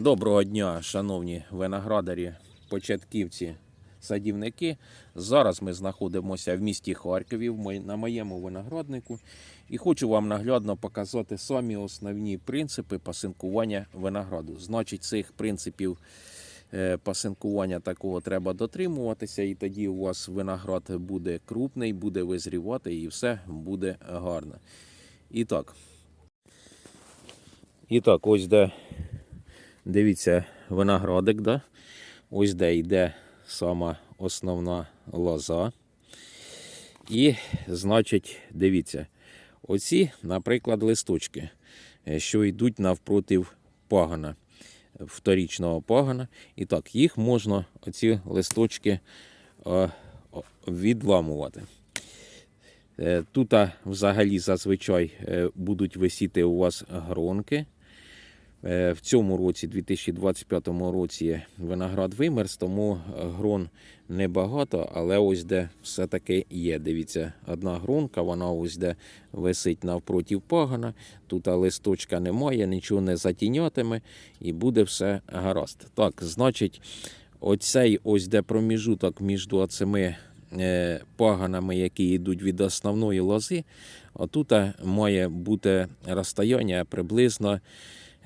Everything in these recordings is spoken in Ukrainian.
Доброго дня, шановні виноградарі, початківці, садівники. Зараз ми знаходимося в місті Харкові на моєму винограднику і хочу вам наглядно показати самі основні принципи пасинкування винограду. Значить, цих принципів е, пасинкування такого треба дотримуватися, і тоді у вас виноград буде крупний, буде визрівати і все буде гарно. І так. І так, ось де Дивіться, виноградик, да? ось де йде сама основна лоза. І, значить, дивіться, оці, наприклад, листочки, е, що йдуть навпротив пагана, вторічного пагана. І так, їх можна, оці листочки, е, відламувати. Е, Тут взагалі зазвичай будуть висіти у вас гронки. Е, В цьому році, 2025 році, виноград вимерз, тому е, грон небагато, але ось де все-таки є. Дивіться, одна гронка, вона ось де висить навпроти пагана. Тут листочка немає, нічого не затінятиме і буде все гаразд. Так, значить, оцей ось де проміжуток між цими е, паганами, які йдуть від основної лози, отут має бути розстояння приблизно.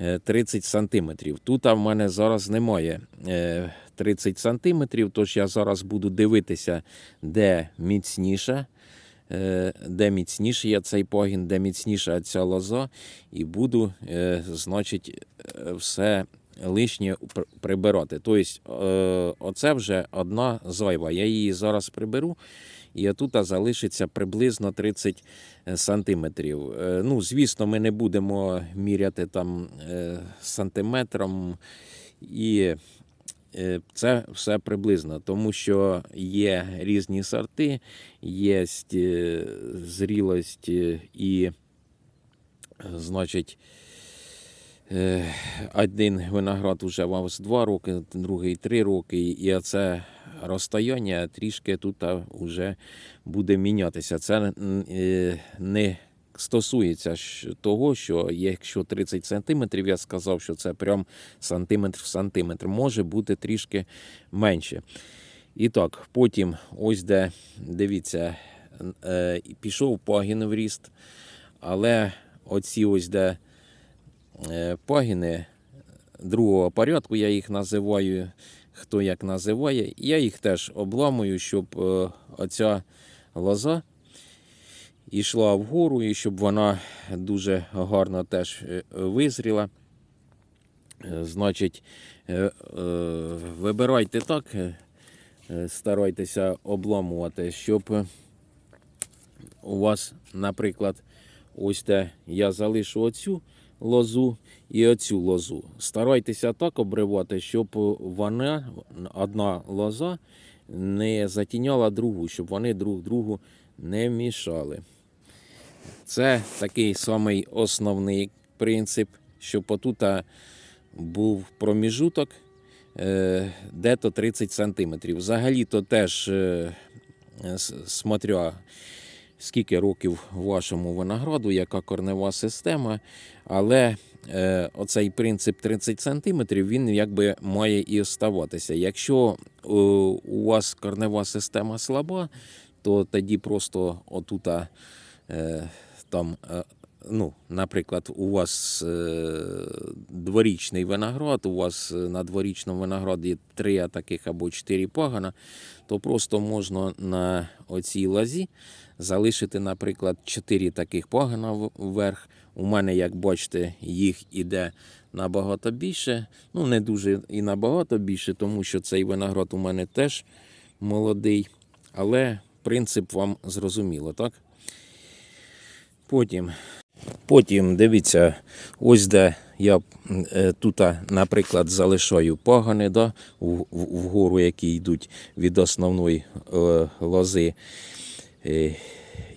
Е, 30 сантиметрів. Тут в мене зараз немає е, 30 сантиметрів, тож я зараз буду дивитися, де міцніша, е, де міцніший є цей погін, де міцніша ця лоза, і буду, е, значить, е, все лишнє прибирати. Тобто, е, оце вже одна зайва. Я її зараз приберу. І тут залишиться приблизно 30 сантиметрів. Е, Ну, звісно, ми не будемо міряти там е, сантиметром, і е, це все приблизно, тому що є різні сорти, є е, зрілость е, і, е, значить, Е, Один виноград вам з 2 роки, другий 3 роки, і оце розстояння трішки тут вже буде мінятися. Це е, не стосується того, що якщо 30 сантиметрів, я сказав, що це прям сантиметр в сантиметр, може бути трішки менше. І так, потім, ось де, дивіться, е, пішов пагін в ріст, але оці ось де е, пагіни другого порядку, я їх називаю, хто як називає. Я їх теж обламую, щоб е, оця лоза йшла вгору і щоб вона дуже гарно теж е, визріла. Е, Значить, е, е, вибирайте так, е, е, старайтеся обламувати, щоб е, у вас, наприклад, ось те я залишу оцю лозу і оцю лозу. Старайтеся так обривати, щоб вона, одна лоза, не затіняла другу, щоб вони друг другу не мішали. Це такий самий основний принцип, щоб отут був проміжуток де-то 30 см. Взагалі-то теж, е, смотря скільки років вашому винограду, яка корнева система, але е, оцей принцип 30 см, він якби має і оставатися. Якщо е, у вас корнева система слаба, то тоді просто отута е, там. е, Ну, наприклад, у вас е, дворічний виноград, у вас на дворічному винограді три таких або чотири пагана, то просто можна на оцій лазі залишити, наприклад, чотири таких пагана вверх. У мене, як бачите, їх іде набагато більше. Ну, не дуже і набагато більше, тому що цей виноград у мене теж молодий. Але принцип вам зрозуміло, так? Потім Потім дивіться, ось де я е, тут, наприклад, залишаю пагани да, вгору, які йдуть від основної е, лози. Е,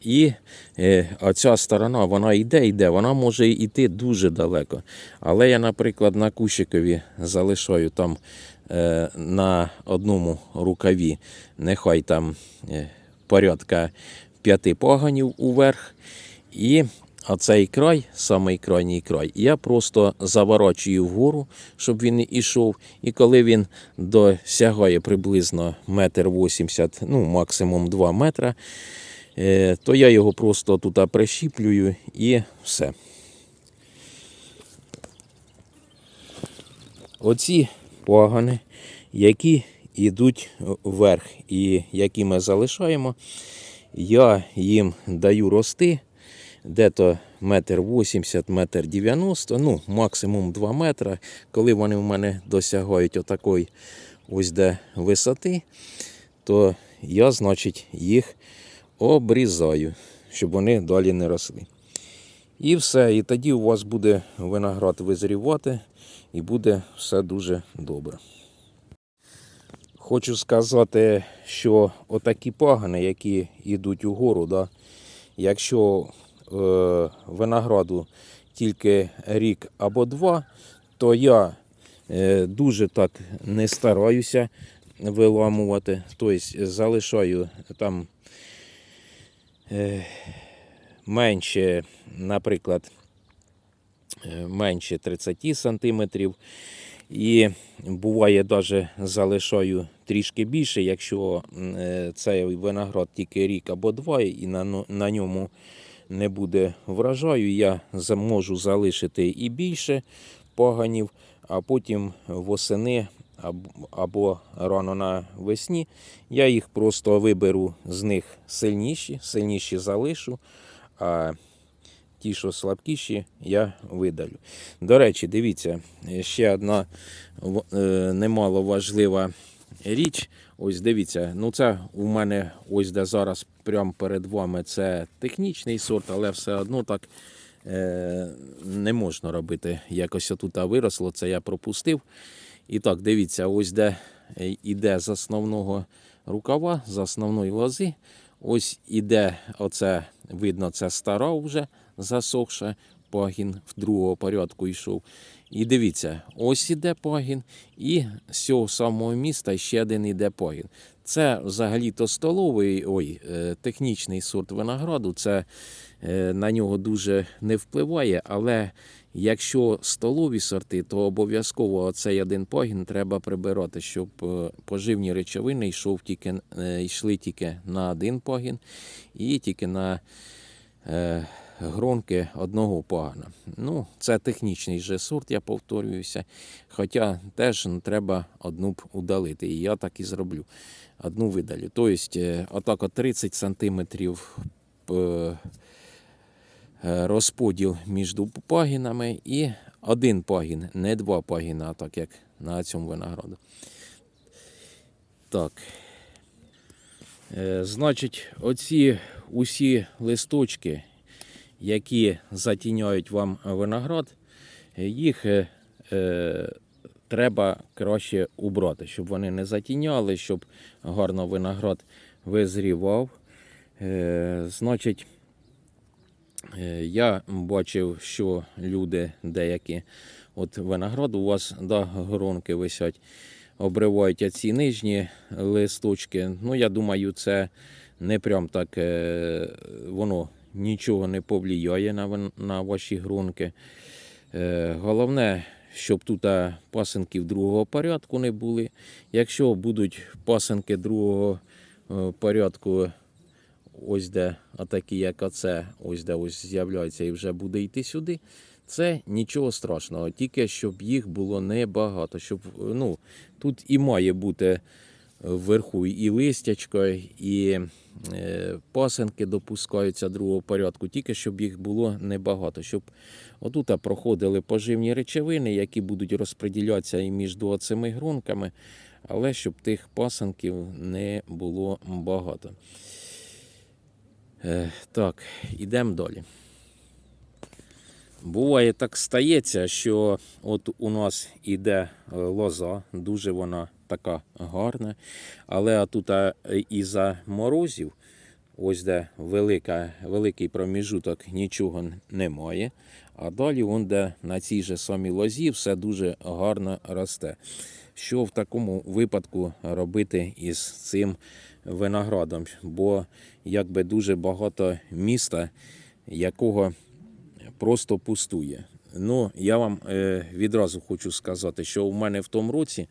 І е, оця сторона, вона йде, йде, вона може йти дуже далеко. Але я, наприклад, на кущикові залишаю там е, на одному рукаві, нехай там е, порядка п'яти поганів уверх. І А цей край, самий крайній край, я просто заворачую вгору, щоб він ішов. І коли він досягає приблизно метр вісімдесят, ну максимум 2 метра, е, то я його просто тут прищіплюю і все. Оці пагани, які йдуть вверх і які ми залишаємо, я їм даю рости де-то метр вісімдесят, метр дев'яносто, ну максимум 2 метри. Коли вони в мене досягають отакої ось де висоти, то я, значить, їх обрізаю, щоб вони далі не росли. І все, і тоді у вас буде виноград визрівати і буде все дуже добре. Хочу сказати, що отакі пагани, які йдуть угору, да, якщо винограду тільки рік або два, то я е, дуже так не стараюся виламувати. Тобто залишаю там е, менше, наприклад, е, менше 30 сантиметрів. І буває, навіть залишаю трішки більше, якщо е, цей виноград тільки рік або два, і на, на ньому не буде врожаю, я за- можу залишити і більше поганів, а потім восени або, рано навесні я їх просто виберу з них сильніші, сильніші залишу. А ті, що слабкіші, я видалю. До речі, дивіться, ще одна е, немало важлива річ. Ось дивіться, ну це у мене ось де зараз прямо перед вами це технічний сорт, але все одно так е, не можна робити. Якось отут виросло, це я пропустив. І так, дивіться, ось де е, іде з основного рукава, з основної лози. Ось іде, оце видно, це стара вже засохша. Пагін в другого порядку йшов. І дивіться, ось іде пагін, і з цього самого міста ще один іде пагін. Це взагалі-то столовий, ой, е, технічний сорт винограду. Це е, на нього дуже не впливає, але якщо столові сорти, то обов'язково оцей один пагін треба прибирати, щоб е, поживні речовини йшов тільки, йшли тільки на один пагін і тільки на гронки одного пагана. Ну, це технічний же сорт, я повторююся. Хоча теж ну, треба одну б удалити. І я так і зроблю. Одну видалю. Тобто, е, отак 30 сантиметрів е, е, розподіл між пагінами і один пагін, не два пагіна, так як на цьому винограду. Так. Значить, оці усі листочки, які затіняють вам виноград, їх е, е, треба краще убрати, щоб вони не затіняли, щоб гарно виноград визрівав. Е, значить, Е, Я бачив, що люди деякі, от виноград у вас да, гронки висять, обривають оці нижні листочки. Ну, я думаю, це не прям так е, воно нічого не повлияє на, на ваші гронки. Е, Головне, щоб тут пасинків другого порядку не були. Якщо будуть пасинки другого е, порядку, ось де отакі, як оце, ось де ось з'являється і вже буде йти сюди. Це нічого страшного, тільки щоб їх було небагато. Щоб, ну, тут і має бути вверху і листячко, і е, пасенки допускаються другого порядку, тільки щоб їх було небагато. Щоб отут проходили поживні речовини, які будуть розподілятися і між цими грунками, але щоб тих пасенків не було багато. Е, так, ідемо далі. Буває так стається, що от у нас іде е, лоза, дуже вона така гарна, але тут із-за морозів, ось де велика, великий проміжуток нічого немає. А далі, вон, де на цій же самій лозі, все дуже гарно росте. Що в такому випадку робити із цим виноградом? Бо якби дуже багато міста, якого просто пустує. Ну, я вам е, відразу хочу сказати, що у мене в тому році,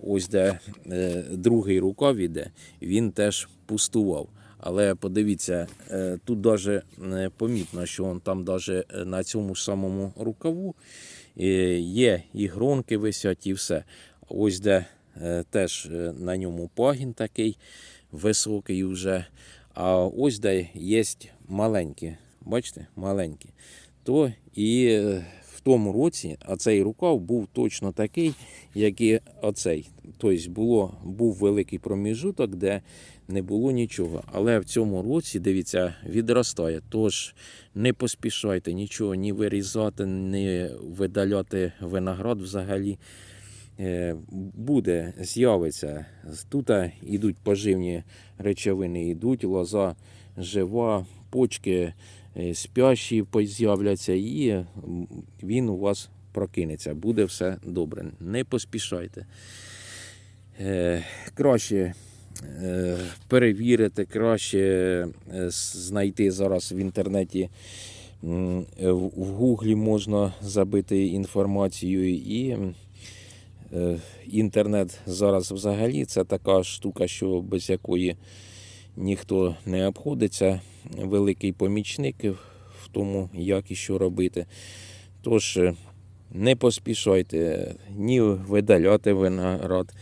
ось де е, другий рукав іде, він теж пустував. Але подивіться, е, тут навіть помітно, що он там даже на цьому самому рукаву є і гронки висять, і все. Ось де теж на ньому пагін такий високий вже. А ось де є маленькі, бачите, маленькі. То і е, в тому році, а цей рукав був точно такий, як і оцей. Тобто було, був великий проміжуток, де не було нічого. Але в цьому році, дивіться, відростає. Тож не поспішайте нічого ні вирізати, ні видаляти виноград взагалі. Е, Буде, з'явиться. Тут йдуть поживні речовини, йдуть, лоза жива, почки е, спящі з'являться, і він у вас прокинеться. Буде все добре. Не поспішайте. Е, Краще е, перевірити, краще е, знайти зараз в інтернеті. е, В гуглі можна забити інформацію і е, інтернет зараз взагалі це така штука, що без якої ніхто не обходиться. Великий помічник в тому, як і що робити. Тож е, не поспішайте ні видаляти виноград,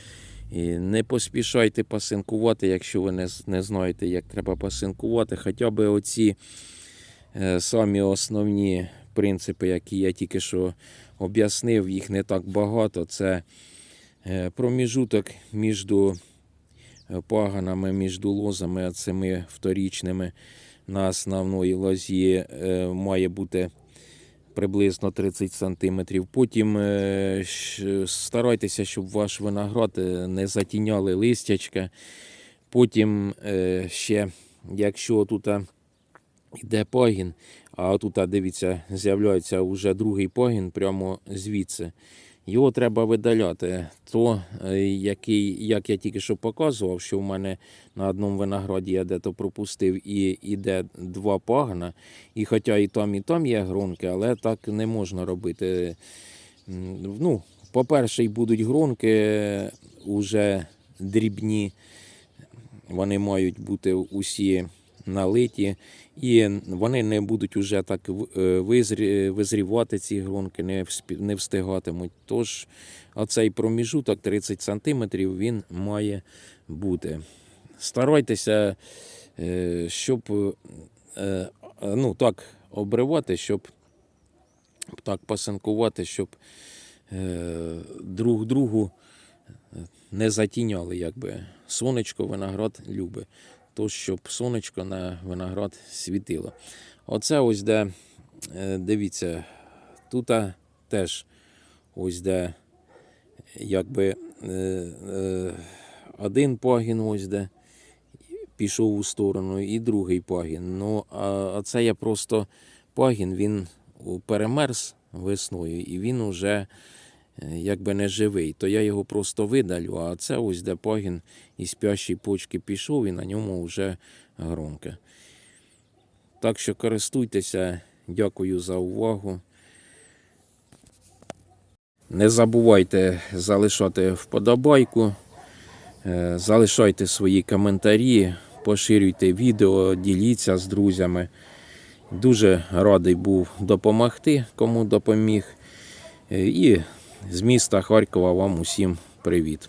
і не поспішайте пасинкувати, якщо ви не, не знаєте, як треба пасинкувати. Хоча б оці е, самі основні принципи, які я тільки що об'яснив, їх не так багато. Це е, проміжуток між паганами, між лозами, цими вторічними на основної лозі е, має бути приблизно 30 см. Потім е, старайтеся, щоб ваш виноград е, не затіняли листячка. Потім ще, якщо тут йде пагін, а тут, дивіться, з'являється вже другий пагін прямо звідси. Його треба видаляти. То, е, який, як я тільки що показував, що в мене на одному винограді я дето пропустив і іде два пагана. І хоча і там, і там є гронки, але так не можна робити. Ну, по-перше, будуть гронки уже дрібні. Вони мають бути усі налиті, і вони не будуть уже так е, визрі- визрівати ці гронки, не, встигатимуть. Тож оцей проміжуток 30 см він має бути. Старайтеся, е, щоб е, ну, так обривати, щоб так пасинкувати, щоб друг другу не затіняли, якби сонечко виноград любить. То, щоб сонечко на виноград світило. Оце ось де, е, дивіться, тут теж ось де якби е, е, один пагін ось де пішов у сторону, і другий пагін. Ну, а, це я просто пагін, він перемерз весною, і він уже якби не живий. То я його просто видалю, а це ось де пагін із спящої почки пішов, і на ньому вже громке. Так що користуйтеся, дякую за увагу. Не забувайте залишати вподобайку, е, залишайте свої коментарі, поширюйте відео, діліться з друзями. Дуже радий був допомогти, кому допоміг. Е, І з міста Харкова вам усім привіт.